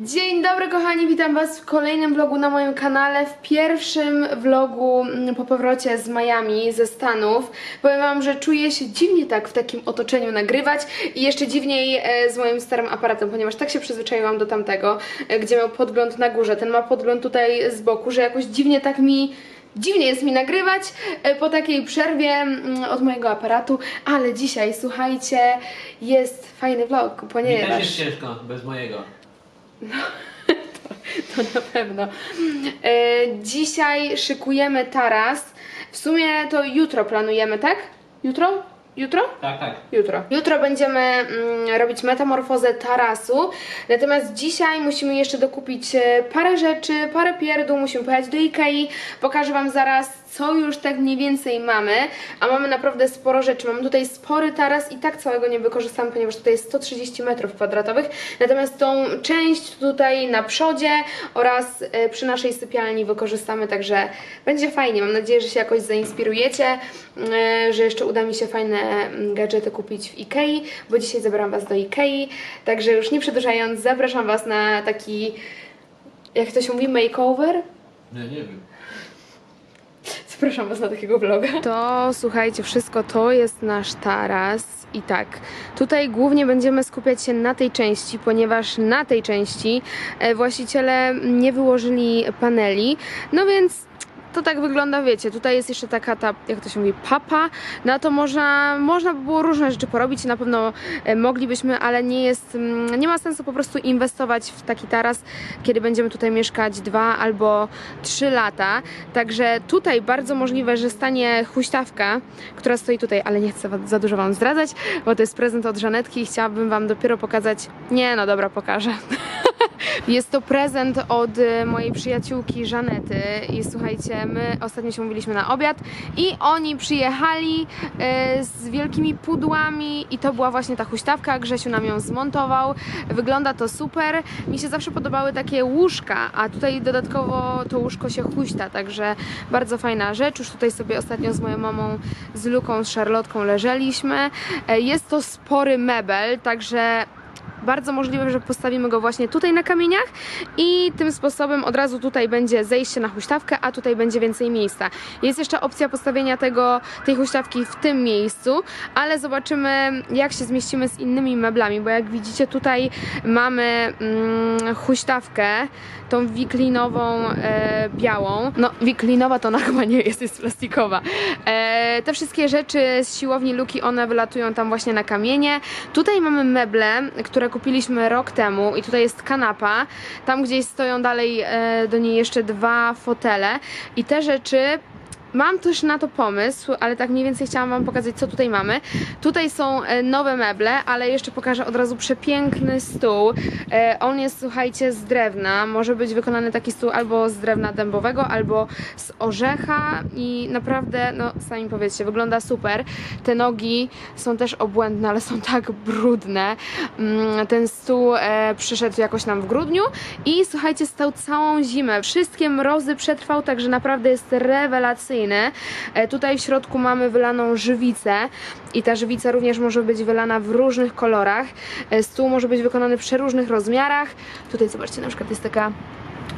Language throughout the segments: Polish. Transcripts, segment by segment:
Dzień dobry kochani, witam was w kolejnym vlogu na moim kanale, w pierwszym vlogu mm, po powrocie z Miami, ze Stanów. Powiem wam, że czuję się dziwnie tak w takim otoczeniu nagrywać i jeszcze dziwniej e, z moim starym aparatem, ponieważ tak się przyzwyczaiłam do tamtego, e, gdzie miał podgląd na górze, ten ma podgląd tutaj z boku, że jakoś dziwnie tak mi... Dziwnie jest mi nagrywać e, po takiej przerwie mm, od mojego aparatu, ale dzisiaj, słuchajcie, jest fajny vlog, Mi ponieważ... też jest ciężko, bez mojego. To na pewno. E, dzisiaj szykujemy taras. W sumie to jutro planujemy, tak? Jutro? Jutro? Tak, tak. Jutro. Jutro będziemy mm, robić metamorfozę tarasu, natomiast dzisiaj musimy jeszcze dokupić e, parę rzeczy, parę pierdół, musimy pojechać do Ikei, pokażę Wam zaraz, co już tak mniej więcej mamy, a mamy naprawdę sporo rzeczy. Mamy tutaj spory taras i tak całego nie wykorzystam, ponieważ tutaj jest 130 metrów kwadratowych, natomiast tą część tutaj na przodzie oraz e, przy naszej sypialni wykorzystamy, także będzie fajnie. Mam nadzieję, że się jakoś zainspirujecie, e, że jeszcze uda mi się fajne mm, gadżety kupić w Ikei, bo dzisiaj zabieram Was do Ikei, także już nie przedłużając, zapraszam Was na taki, jak to się mówi, makeover? Nie, nie wiem. Zapraszam Was na takiego vloga. To słuchajcie, wszystko to jest nasz taras. I tak, tutaj głównie będziemy skupiać się na tej części, ponieważ na tej części e, właściciele nie wyłożyli paneli. No więc to tak wygląda, wiecie, tutaj jest jeszcze taka ta, jak to się mówi, papa, na to można, można by było różne rzeczy porobić, na pewno e, moglibyśmy, ale nie jest, mm, nie ma sensu po prostu inwestować w taki taras, kiedy będziemy tutaj mieszkać dwa albo trzy lata, także tutaj bardzo możliwe, że stanie huśtawka, która stoi tutaj, ale nie chcę za dużo Wam zdradzać, bo to jest prezent od Żanetki i chciałabym Wam dopiero pokazać, nie no dobra, pokażę. Jest to prezent od e, mojej przyjaciółki Żanety. I słuchajcie, my ostatnio się mówiliśmy na obiad i oni przyjechali e, z wielkimi pudłami i to była właśnie ta huśtawka, Grzesiu nam ją zmontował, wygląda to super, mi się zawsze podobały takie łóżka, a tutaj dodatkowo to łóżko się huśta, także bardzo fajna rzecz, już tutaj sobie ostatnio z moją mamą, z Luką, z Szarlotką leżeliśmy, E, jest to spory mebel, także bardzo możliwe, że postawimy go właśnie tutaj na kamieniach i tym sposobem od razu tutaj będzie zejście na huśtawkę, a tutaj będzie więcej miejsca. Jest jeszcze opcja postawienia tego, tej huśtawki w tym miejscu, ale zobaczymy jak się zmieścimy z innymi meblami, bo jak widzicie tutaj mamy mm, huśtawkę, tą wiklinową e, białą. No wiklinowa to ona chyba nie jest, jest plastikowa. E, te wszystkie rzeczy z siłowni Luki, one wylatują tam właśnie na kamienie. Tutaj mamy meble, które kupiliśmy rok temu i tutaj jest kanapa. Tam gdzieś stoją dalej e, do niej jeszcze dwa fotele i te rzeczy Mam też na to pomysł, ale tak mniej więcej chciałam Wam pokazać, co tutaj mamy. Tutaj są e, nowe meble, ale jeszcze pokażę od razu przepiękny stół. E, On jest, słuchajcie, z drewna. Może być wykonany taki stół albo z drewna dębowego, albo z orzecha i naprawdę, no sami powiedzcie, wygląda super. Te nogi są też obłędne, ale są tak brudne. Mm, Ten stół e, przyszedł jakoś nam w grudniu i słuchajcie, stał całą zimę. Wszystkie mrozy przetrwał, także naprawdę jest rewelacyjny. E, Tutaj w środku mamy wylaną żywicę i ta żywica również może być wylana w różnych kolorach. E, Stół może być wykonany w przeróżnych rozmiarach. Tutaj zobaczcie, na przykład jest taka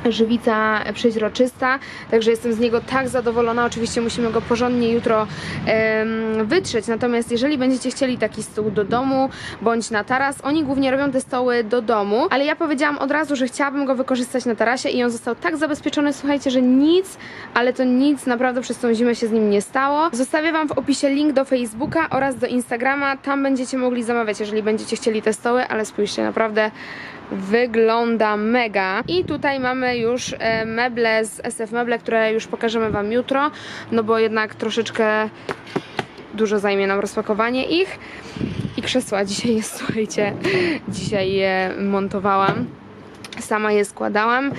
żywica przeźroczysta, także jestem z niego tak zadowolona. Oczywiście musimy go porządnie jutro em, wytrzeć, natomiast jeżeli będziecie chcieli taki stół do domu bądź na taras, oni głównie robią te stoły do domu, ale ja powiedziałam od razu, że chciałabym go wykorzystać na tarasie i on został tak zabezpieczony, słuchajcie, że nic, ale to nic naprawdę przez tą zimę się z nim nie stało. Zostawię Wam w opisie link do Facebooka oraz do Instagrama, tam będziecie mogli zamawiać, jeżeli będziecie chcieli te stoły, ale spójrzcie, naprawdę wygląda mega. I tutaj mamy już e, meble z SF Meble, które już pokażemy Wam jutro, no bo jednak troszeczkę dużo zajmie nam rozpakowanie ich. I krzesła dzisiaj jest, słuchajcie, dzisiaj je montowałam. Sama je składałam.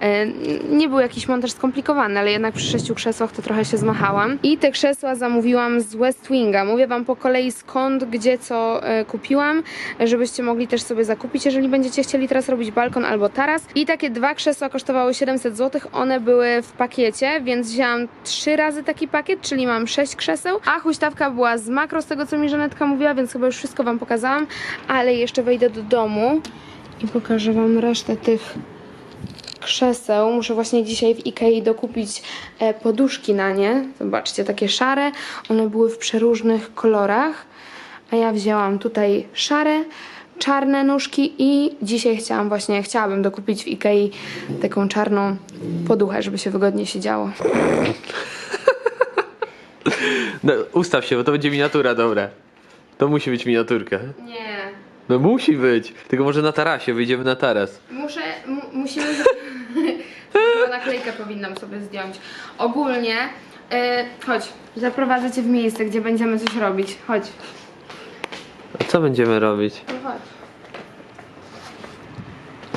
E, Nie był jakiś montaż skomplikowany, ale jednak przy sześciu krzesłach to trochę się zmachałam. I te krzesła zamówiłam z West Winga. Mówię Wam po kolei skąd, gdzie, co e, kupiłam, żebyście mogli też sobie zakupić, jeżeli będziecie chcieli teraz robić balkon albo taras. I takie dwa krzesła kosztowały 700 zł. One były w pakiecie, więc wzięłam trzy razy taki pakiet, czyli mam sześć krzeseł. A huśtawka była z makro, z tego co mi Żanetka mówiła, więc chyba już wszystko Wam pokazałam. Ale jeszcze wejdę do domu I pokażę Wam resztę tych krzeseł. Muszę właśnie dzisiaj w Ikei dokupić e, poduszki na nie. Zobaczcie, takie szare. One były w przeróżnych kolorach. A ja wzięłam tutaj szare, czarne nóżki i dzisiaj chciałam właśnie, chciałabym dokupić w Ikei taką czarną poduchę, żeby się wygodnie siedziało. No, ustaw się, bo to będzie miniatura, dobra. To musi być miniaturka. Nie. No musi być. Tylko może na tarasie, wyjdziemy na taras. Muszę, mu, musimy. Naklejkę powinnam sobie zdjąć. Ogólnie, e, chodź, zaprowadzę cię w miejsce, gdzie będziemy coś robić. Chodź. A co będziemy robić? No chodź.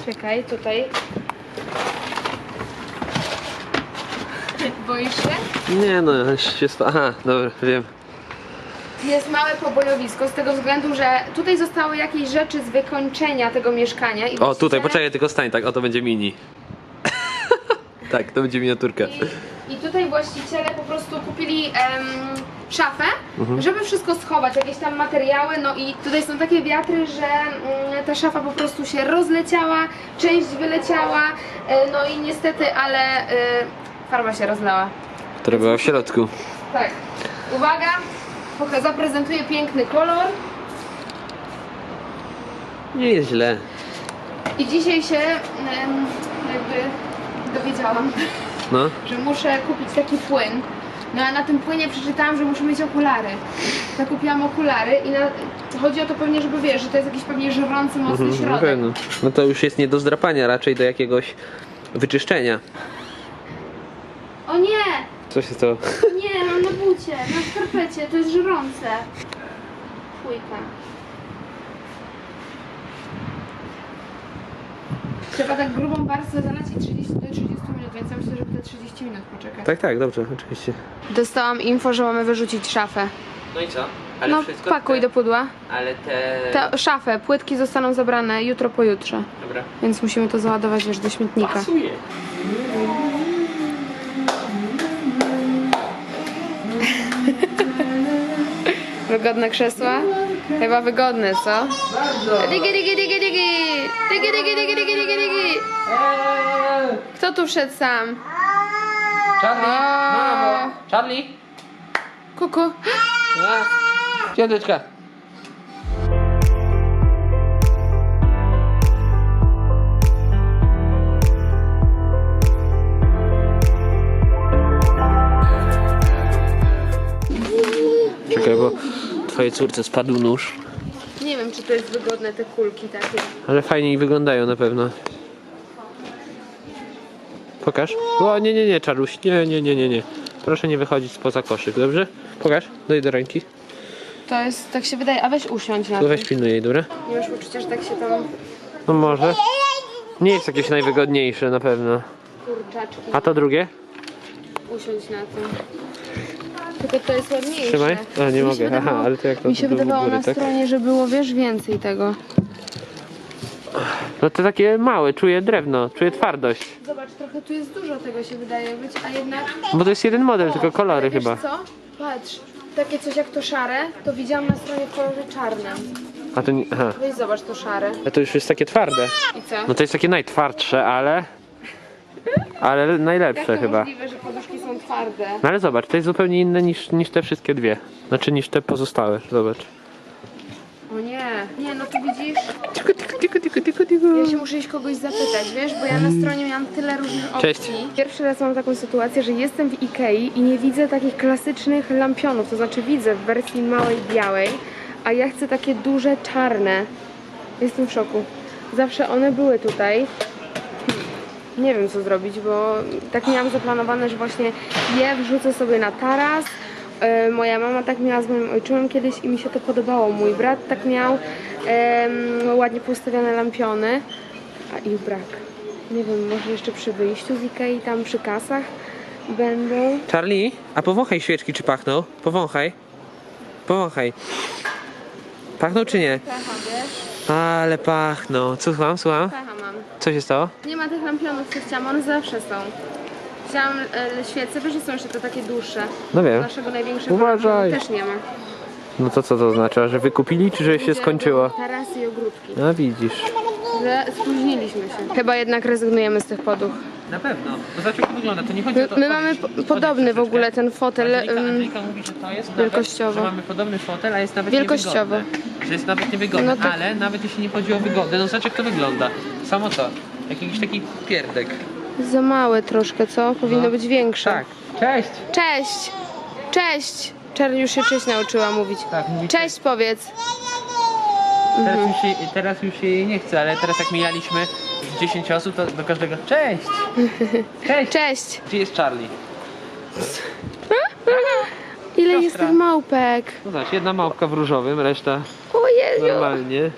Czekaj, tutaj. Boisz się? Nie no, się spa... Aha, dobra, wiem. Jest małe pobojowisko z tego względu, że tutaj zostały jakieś rzeczy z wykończenia tego mieszkania. I O, tutaj, poczekaj, tylko stań, tak, o to będzie mini. tak, to będzie miniaturka. I, I tutaj właściciele po prostu kupili em, szafę, Mhm. żeby wszystko schować, jakieś tam materiały, no i tutaj są takie wiatry, że mm, ta szafa po prostu się rozleciała, część wyleciała, e, no i niestety, ale e, farba się rozlała. Która była w środku. Tak, uwaga, zaprezentuję piękny kolor Nie jest źle. i dzisiaj się em, jakby dowiedziałam, No. że muszę kupić taki płyn. No a na tym płynie przeczytałam, że muszę mieć okulary. Zakupiłam okulary i na... chodzi o to pewnie, żeby wiesz, że to jest jakiś pewnie żrący, mocny Mhm, na środek. pewno. No to już jest nie do zdrapania, raczej do jakiegoś wyczyszczenia. O nie! Co się to? Nie, mam na bucie, na skarpecie, to jest żrące. Fujka. Trzeba tak grubą warstwę zalać i 30 do 30 minut, więc ja myślę, że te 30 minut poczekać. Tak, tak, dobrze, oczywiście. Dostałam info, że mamy wyrzucić szafę. No i co? no pakuj do pudła. Ale te... Te szafę, płytki zostaną zabrane jutro, pojutrze. Dobra. Więc musimy to załadować już do śmietnika. Pasuje. Wygodne krzesła? Chyba wygodne, co? Digi, digi, digi, digi! Digi, digi, digi, digi, digi, digi! Kto tu wszedł sam? Charlie, mamo. Charlie. Kuku. Piąteczka. Czekaj, bo twojej córce spadł nóż. Nie wiem, czy to jest wygodne, te kulki takie. Ale fajniej wyglądają na pewno. Pokaż. O, nie, nie, nie, Czaruś. Nie, nie, nie, nie, nie. Proszę nie wychodzić spoza koszyk, dobrze? Pokaż. Daj do ręki. To jest, tak się wydaje, a weź usiądź na tym. weź pilnuj jej, dobra? Nie masz poczucia, że tak się tam No może. Nie jest jakieś najwygodniejsze na pewno. kurczaczki. A to drugie? Usiądź na tym. Tylko to jest ładniejsze. Trzymaj. A, nie Mi mogę. wydawało- Aha, ale to jak to Mi się do wydawało góry, na tak? stronie, że było, wiesz, więcej tego. No to takie małe, czuję drewno, czuję twardość. Zobacz, trochę tu jest dużo tego się wydaje być, a jednak... Bo to jest jeden model, tylko kolory Ale wiesz chyba. co? Patrz, takie coś jak to szare, to widziałam na stronie w kolorze czarnym. A to nie. Aha. Weź zobacz to szare. Ale to już jest takie twarde. I co? No to jest takie najtwardsze, ale. Ale Jak najlepsze to chyba. możliwe, że poduszki są twarde? No ale zobacz, to jest zupełnie inne niż, niż te wszystkie dwie. Znaczy niż te pozostałe, zobacz. O nie, nie, no to widzisz, Tiku, tiku, tiku, tiku, tiku, tiku. ja się muszę iść kogoś zapytać, wiesz, bo ja na stronie miałam tyle różnych opcji. Cześć. Pierwszy raz mam taką sytuację, że jestem w Ikei i nie widzę takich klasycznych lampionów, to znaczy widzę w wersji małej białej, a ja chcę takie duże czarne. Jestem w szoku. Zawsze one były tutaj. Nie wiem co zrobić, bo tak miałam zaplanowane, że właśnie je wrzucę sobie na taras. E, Moja mama tak miała z moim ojczymem kiedyś i mi się to podobało. Mój brat tak miał ładnie poustawione lampiony, a ich brak. Nie wiem, może jeszcze przy wyjściu z Ikei, tam przy kasach będą. Charlie, a powąchaj świeczki, czy pachną? Powąchaj. Powąchaj. Pachną czy nie? Pecha, wiesz? Ale pachną. Co słucham, słucham? Mam. Co się stało? Nie ma tych lampionów, co chciałam, one zawsze są. Chciałam e, świece, wiesz, że są jeszcze te takie dłuższe. No wiem. Naszego największego Uważaj. też nie ma. No to co to oznacza? Że wykupili, czy że się skończyło? robią Tarasy i ogródki. No widzisz. że spóźniliśmy się. Chyba jednak rezygnujemy z tych poduch. Na pewno. To znaczy jak to wygląda, to nie chodzi My, o to... my mamy po, podobny w ogóle ten fotel. Angelika, Angelika mówi, że to jest wielkościowo. Nawet, że mamy podobny fotel, a jest nawet Wielkościowo. niewygodny. Że jest nawet niewygodny, No tak. ale nawet jeśli nie chodzi o wygodę, no zobacz jak to wygląda. Samo to. Jak jakiś taki pierdek. Za małe troszkę, co? Powinno No. być większe. Tak. Cześć! Cześć! Cześć! Czarni już się cześć nauczyła mówić. Tak, mówi Cześć powiedz. Teraz już, jej, teraz już jej nie chcę, ale teraz jak mijaliśmy 10 osób, to do każdego Cześć! Cześć! Cześć! Gdzie jest Charlie? Ile jest Siostra. tych małpek? No zobacz, jedna małpka w różowym, reszta O Jezu! normalnie.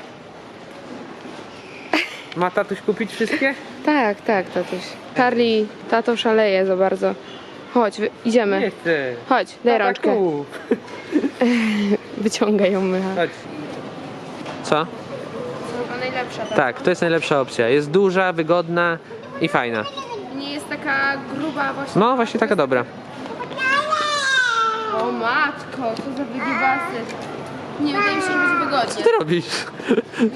Ma tatuś kupić wszystkie? Tak, tak, tatuś. Charlie, tato szaleje za bardzo. Chodź, wy, Nie idziemy. chcę. Chodź, daj Tata, rączkę. kup. Wyciągaj ją, Mycha. Chodź. Co? To chyba najlepsza ta. Tak, to jest najlepsza opcja. Jest duża, wygodna i fajna. Nie jest taka gruba właśnie. No, właśnie taka dobra. O matko, co za wygibasy. Nie, wydaje mi się, że będzie wygodnie. Co ty robisz?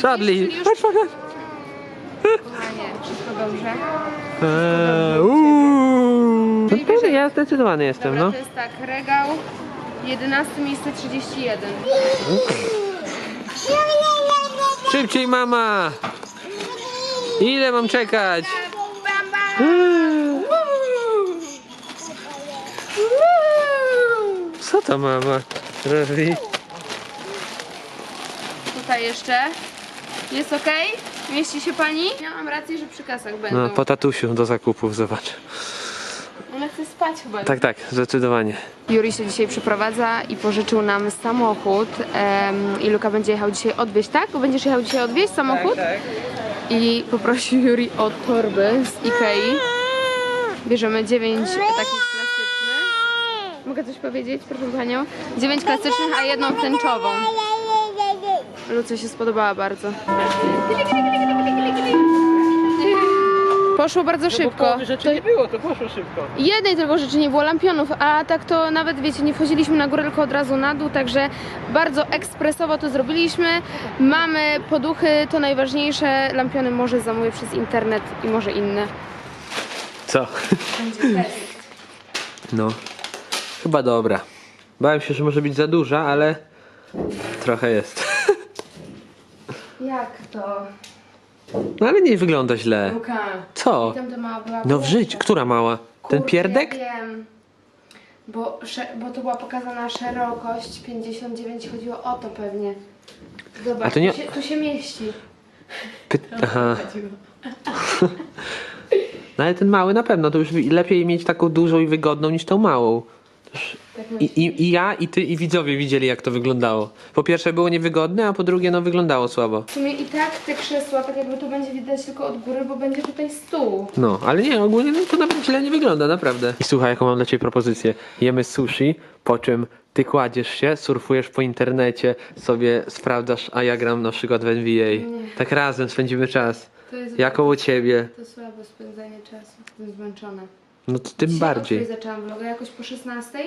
Charlie, Czyli już- chodź, chodź. wszystko dobrze. Eee, uuu. No pewnie, ja zdecydowany jestem, Dobra, no. to jest tak, regał 11 miejsce 31. Szybciej, mama! Ile mam czekać? Co to mama robi? Tutaj jeszcze. Jest ok? Mieści się pani? Miałam rację, że przy kasach będą. No, po tatusiu do zakupów, zobacz. Ona chce spać chyba. Tak, tak, zdecydowanie. Juri się dzisiaj przeprowadza i pożyczył nam samochód. Em, I Luka będzie jechał dzisiaj odwieźć, tak? Bo będziesz jechał dzisiaj odwieźć samochód? tak. I poprosił Juri o torby z Ikei. Bierzemy dziewięć takich klasycznych. Mogę coś powiedzieć, proszę panią? Dziewięć klasycznych, a jedną tęczową. Luce się spodobała bardzo. Poszło bardzo szybko. rzeczy nie było, to poszło szybko. Jednej tylko rzeczy nie było, lampionów, a tak to nawet wiecie, nie wchodziliśmy na górę, tylko od razu na dół, także bardzo ekspresowo to zrobiliśmy. Mamy poduchy, to najważniejsze, lampiony może zamówię przez internet i może inne. Co? Będzie test. No, chyba dobra. Bałem się, że może być za duża, ale trochę jest. Jak to? No ale nie wygląda źle. Luka. Co? Tam ta mała była No w życiu, która mała? Ten pierdek? Ja wiem. Bo, sze- bo to była pokazana szerokość 59, chodziło o to pewnie. Zobacz, A to nie- tu, się, tu się mieści. Py- Aha. No ale ten mały na pewno, to już wi- lepiej mieć taką dużą i wygodną niż tą małą. Toż Tak I, i, I ja, i ty, i widzowie widzieli jak to wyglądało. Po pierwsze było niewygodne, a po drugie no wyglądało słabo. W sumie i tak te krzesła, tak jakby to będzie widać tylko od góry, bo będzie tutaj stół. No, ale nie, ogólnie no, to nawet źle nie wygląda, naprawdę. I słuchaj, jaką mam dla ciebie propozycję. Jemy sushi, po czym ty kładziesz się, surfujesz po internecie, sobie sprawdzasz, a ja gram na przykład w NBA. Tak razem spędzimy czas. To jest Ja koło ciebie. to słabe spędzanie czasu. Jestem zmęczona. No to tym Dzisiaj bardziej. Zaczęłam vloga jakoś po 16,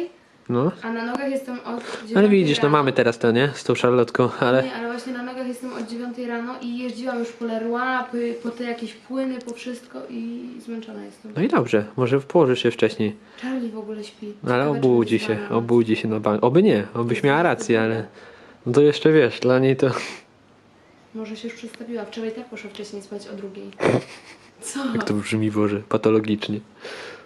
No. a na nogach jestem od 9 Ale widzisz, no rano. mamy teraz to, nie? Z tą szarlotką, ale... Nie, ale właśnie na nogach jestem od 9 rano i jeździłam już po Leroy, po, po te jakieś płyny, po wszystko i zmęczona jestem. No i dobrze, może położysz się wcześniej. Charlie w ogóle śpi. Ale Ciekawe, czy obudzi będzie się, obudzi się na bank. Oby nie, obyś miała rację, ale... No to jeszcze wiesz, dla niej to... Może się już przestawiła. Wczoraj tak poszła wcześniej spać o drugiej. Co? Jak to brzmi, Boże, patologicznie.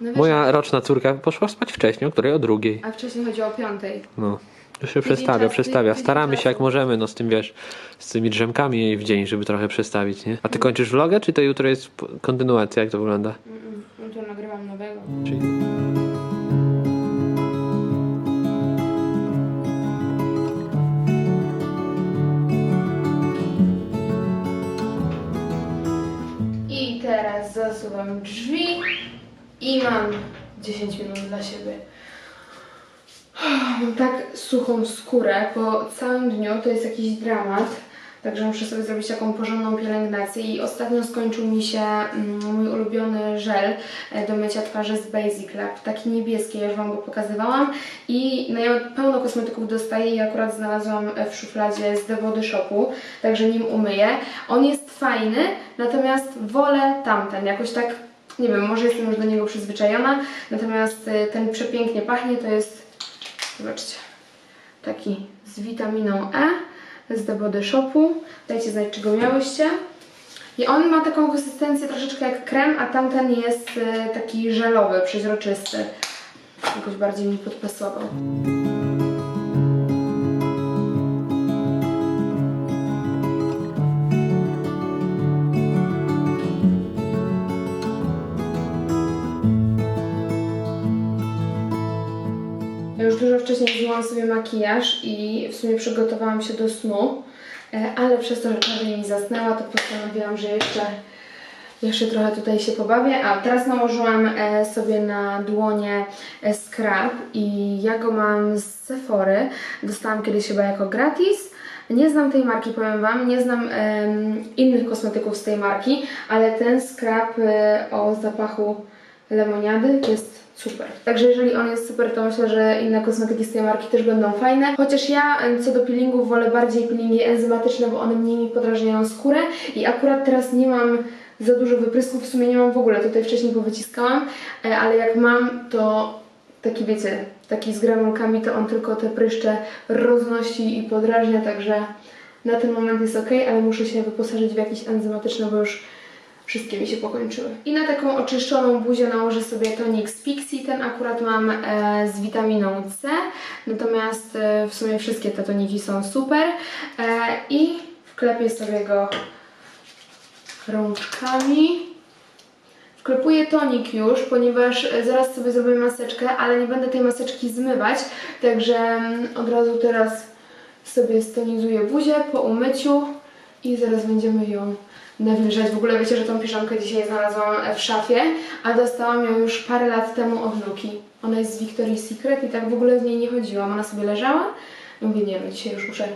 No wiesz, Moja roczna córka poszła spać wcześniej, o której o drugiej. A wcześniej chodziło o piątej. No. Już się Tydzień przestawia, czasu, przestawia. tydzień Staramy się jak możemy, no z tym wiesz, z tymi drzemkami jej w dzień, żeby trochę przestawić, nie? A ty kończysz vlogę, czy to jutro jest p- kontynuacja, jak to wygląda? Mm, No to nagrywam nowego. Czyli... zasuwam drzwi i mam 10 minut dla siebie. Mam tak suchą skórę po całym dniu, to jest jakiś dramat. Także muszę sobie zrobić taką porządną pielęgnację i ostatnio skończył mi się mm, mój ulubiony żel e, do mycia twarzy z Basic Lab. Taki niebieski, ja już Wam go pokazywałam i no ja pełno kosmetyków dostaję i akurat znalazłam e, w szufladzie z The Body Shopu, także nim umyję. On jest fajny, natomiast wolę tamten, jakoś tak nie wiem, może jestem już do niego przyzwyczajona, natomiast e, ten przepięknie pachnie, to jest, zobaczcie, taki z witaminą E z The Body Shopu. Dajcie znać, czy go miałyście. I on ma taką konsystencję troszeczkę jak krem, a tamten jest e, taki żelowy, przeźroczysty. Jakoś bardziej mi podpasował. Zdjęłam sobie makijaż i w sumie przygotowałam się do snu, e, ale przez to, że prawie mi zasnęła, to postanowiłam, że jeszcze, jeszcze trochę tutaj się pobawię. A teraz nałożyłam e, sobie na dłonie e, scrub i ja go mam z Sephory. Dostałam kiedyś chyba jako gratis. Nie znam tej marki, powiem Wam, nie znam em, innych kosmetyków z tej marki, ale ten scrub e, o zapachu lemoniady jest super. Także jeżeli on jest super, to myślę, że inne kosmetyki z tej marki też będą fajne. Chociaż ja em, co do peelingów wolę bardziej peelingi enzymatyczne, bo one mniej mi podrażniają skórę i akurat teraz nie mam za dużo wyprysków, w sumie nie mam w ogóle, tutaj wcześniej powyciskałam, e, ale jak mam, to taki wiecie, taki z granulkami, to on tylko te pryszcze roznosi i podrażnia, także na ten moment jest ok, ale muszę się wyposażyć w jakieś enzymatyczne, bo już wszystkie mi się pokończyły. I na taką oczyszczoną buzię nałożę sobie tonik z Pixi. Ten akurat mam e, z witaminą C, natomiast e, w sumie wszystkie te toniki są super. E, I wklepię sobie go rączkami. Wklepuję tonik już, ponieważ e, zaraz sobie zrobię maseczkę, ale nie będę tej maseczki zmywać, także mm, od razu teraz sobie stonizuję buzię po umyciu i zaraz będziemy ją nawilżać. W ogóle wiecie, że tą piżamkę dzisiaj znalazłam w szafie, a dostałam ją już parę lat temu od Luki. Ona jest z Victoria's Secret i tak w ogóle w niej nie chodziłam. Ona sobie leżała. I mówię, nie no, dzisiaj już muszę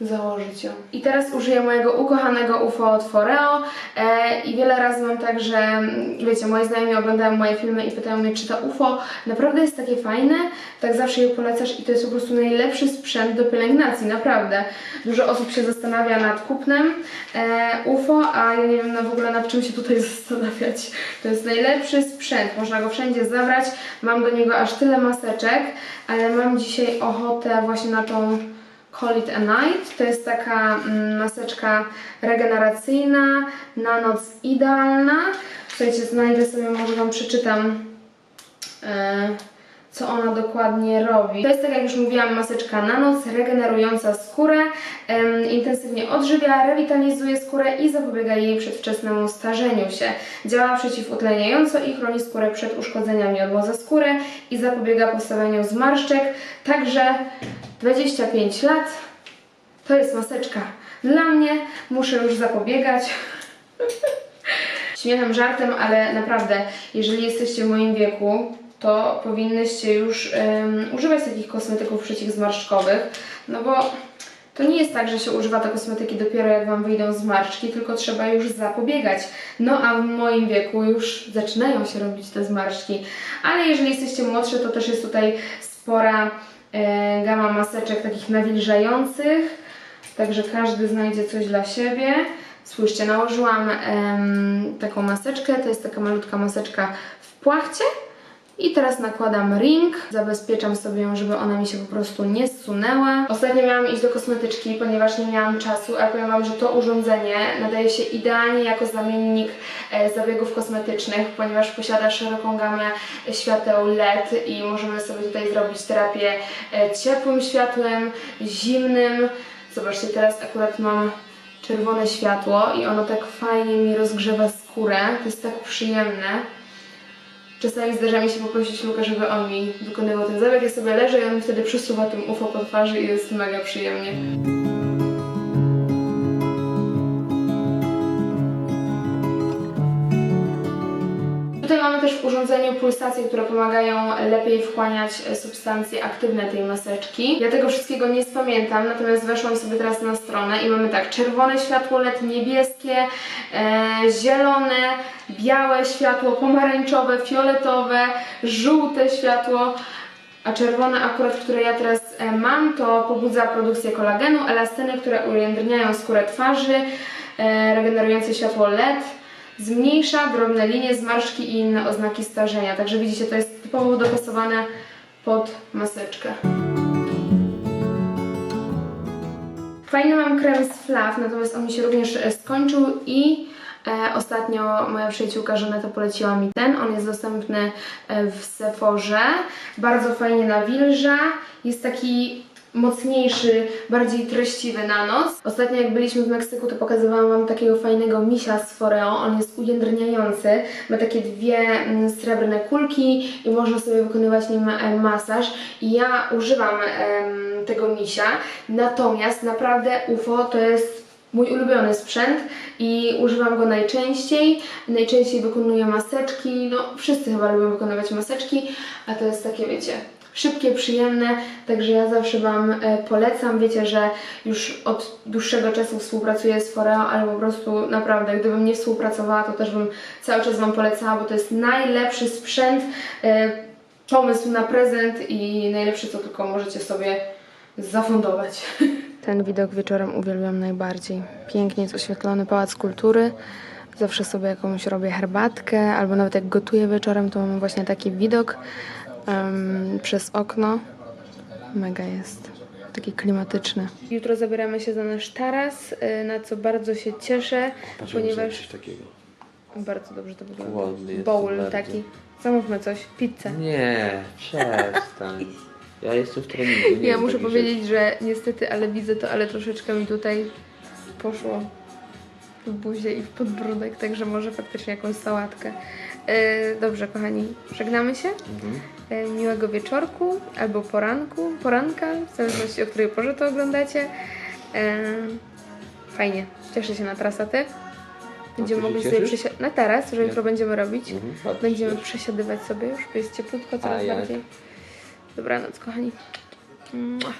założyć ją. I teraz użyję mojego ukochanego UFO od Foreo e, i wiele razy mam tak, że mm, wiecie, moi znajomi oglądają moje filmy i pytają mnie, czy to UFO naprawdę jest takie fajne, tak zawsze je polecasz i to jest po prostu najlepszy sprzęt do pielęgnacji, naprawdę. Dużo osób się zastanawia nad kupnem e, UFO, a ja nie wiem no, w ogóle nad czym się tutaj zastanawiać. To jest najlepszy sprzęt, można go wszędzie zabrać, mam do niego aż tyle maseczek, ale mam dzisiaj ochotę właśnie na tą Call It a Night. To jest taka mm, maseczka regeneracyjna, na noc idealna. Słuchajcie, znajdę sobie, może Wam przeczytam, e, co ona dokładnie robi. To jest, tak jak już mówiłam, maseczka na noc, regenerująca skórę, intensywnie odżywia, rewitalizuje skórę i zapobiega jej przedwczesnemu starzeniu się. Działa przeciwutleniająco i chroni skórę przed uszkodzeniami odłoza skóry i zapobiega powstawaniu zmarszczek. Także 25 lat to jest maseczka dla mnie. Muszę już zapobiegać. Śmiechem, żartem, ale naprawdę, jeżeli jesteście w moim wieku, to powinnyście już em, używać takich kosmetyków przeciwzmarszczkowych, no bo to nie jest tak, że się używa te kosmetyki dopiero jak Wam wyjdą zmarszczki, tylko trzeba już zapobiegać. No a w moim wieku już zaczynają się robić te zmarszczki. Ale jeżeli jesteście młodsze, to też jest tutaj spora gama maseczek takich nawilżających, także każdy znajdzie coś dla siebie. Spójrzcie, nałożyłam em, taką maseczkę, to jest taka malutka maseczka w płachcie. I teraz nakładam ring, zabezpieczam sobie ją, żeby ona mi się po prostu nie zsunęła. Ostatnio miałam iść do kosmetyczki, ponieważ nie miałam czasu, a powiem Wam, że to urządzenie nadaje się idealnie jako zamiennik e, zabiegów kosmetycznych, ponieważ posiada szeroką gamę świateł LED i możemy sobie tutaj zrobić terapię e, ciepłym światłem, zimnym. Zobaczcie, teraz akurat mam czerwone światło i ono tak fajnie mi rozgrzewa skórę, to jest tak przyjemne. Czasami zdarza mi się poprosić Luka, żeby on mi wykonywał ten zabieg. Ja sobie leżę i on wtedy przysuwa tym UFO po twarzy i jest mega przyjemnie. Mamy też w urządzeniu pulsacje, które pomagają lepiej wchłaniać e, substancje aktywne tej maseczki. Ja tego wszystkiego nie spamiętam, natomiast weszłam sobie teraz na stronę i mamy tak, czerwone światło LED, niebieskie, e, zielone, białe światło, pomarańczowe, fioletowe, żółte światło, a czerwone akurat, które ja teraz e, mam, to pobudza produkcję kolagenu, elastyny, które ujędrniają skórę twarzy, e, regenerujące światło LED, zmniejsza drobne linie, zmarszczki i inne oznaki starzenia. Także widzicie, to jest typowo dopasowane pod maseczkę. Fajny mam krem z Flav, natomiast on mi się również e, skończył i e, ostatnio moja przyjaciółka Żaneta poleciła mi ten. On jest dostępny e, w Sephorze. Bardzo fajnie nawilża. Jest taki mocniejszy, bardziej treściwy na noc. Ostatnio jak byliśmy w Meksyku, to pokazywałam Wam takiego fajnego misia z Foreo. On jest ujędrniający. Ma takie dwie mm, srebrne kulki i można sobie wykonywać nim e, masaż. I ja używam em, tego misia, natomiast naprawdę UFO to jest mój ulubiony sprzęt i używam go najczęściej. Najczęściej wykonuję maseczki. No, wszyscy chyba lubią wykonywać maseczki, a to jest takie, wiecie, szybkie, przyjemne, także ja zawsze Wam e, polecam. Wiecie, że już od dłuższego czasu współpracuję z Foreo, ale po prostu naprawdę, gdybym nie współpracowała, to też bym cały czas Wam polecała, bo to jest najlepszy sprzęt, e, pomysł na prezent i najlepsze, co tylko możecie sobie zafundować. Ten widok wieczorem uwielbiam najbardziej. Pięknie jest oświetlony Pałac Kultury. Zawsze sobie jakąś robię herbatkę, albo nawet jak gotuję wieczorem, to mam właśnie taki widok em, przez okno. Mega jest. Taki klimatyczny. Jutro zabieramy się za nasz taras, y, na co bardzo się cieszę, ponieważ takiego. bardzo dobrze to wygląda. Jest Bowl bardzo. taki. Zamówmy coś, pizzę. Nie, przestań. Ja jestem w treningu. Nie Ja wiem muszę takich powiedzieć, że niestety, ale widzę to, ale troszeczkę mi tutaj poszło w buzię i w podbródek, także może faktycznie jakąś sałatkę. E, dobrze, kochani, żegnamy się. rzeczy. Mhm. E, miłego wieczorku albo poranku, poranka, w zależności o której porze to oglądacie. E, fajnie, cieszę się na trasę, ty. Będziemy mogli sobie przesiadywać. Na taras, że jutro będziemy robić. Mhm, Będziemy przesiadywać sobie już, bo jest cieplutko A coraz jak? bardziej. Dobranoc, kochani. Mua.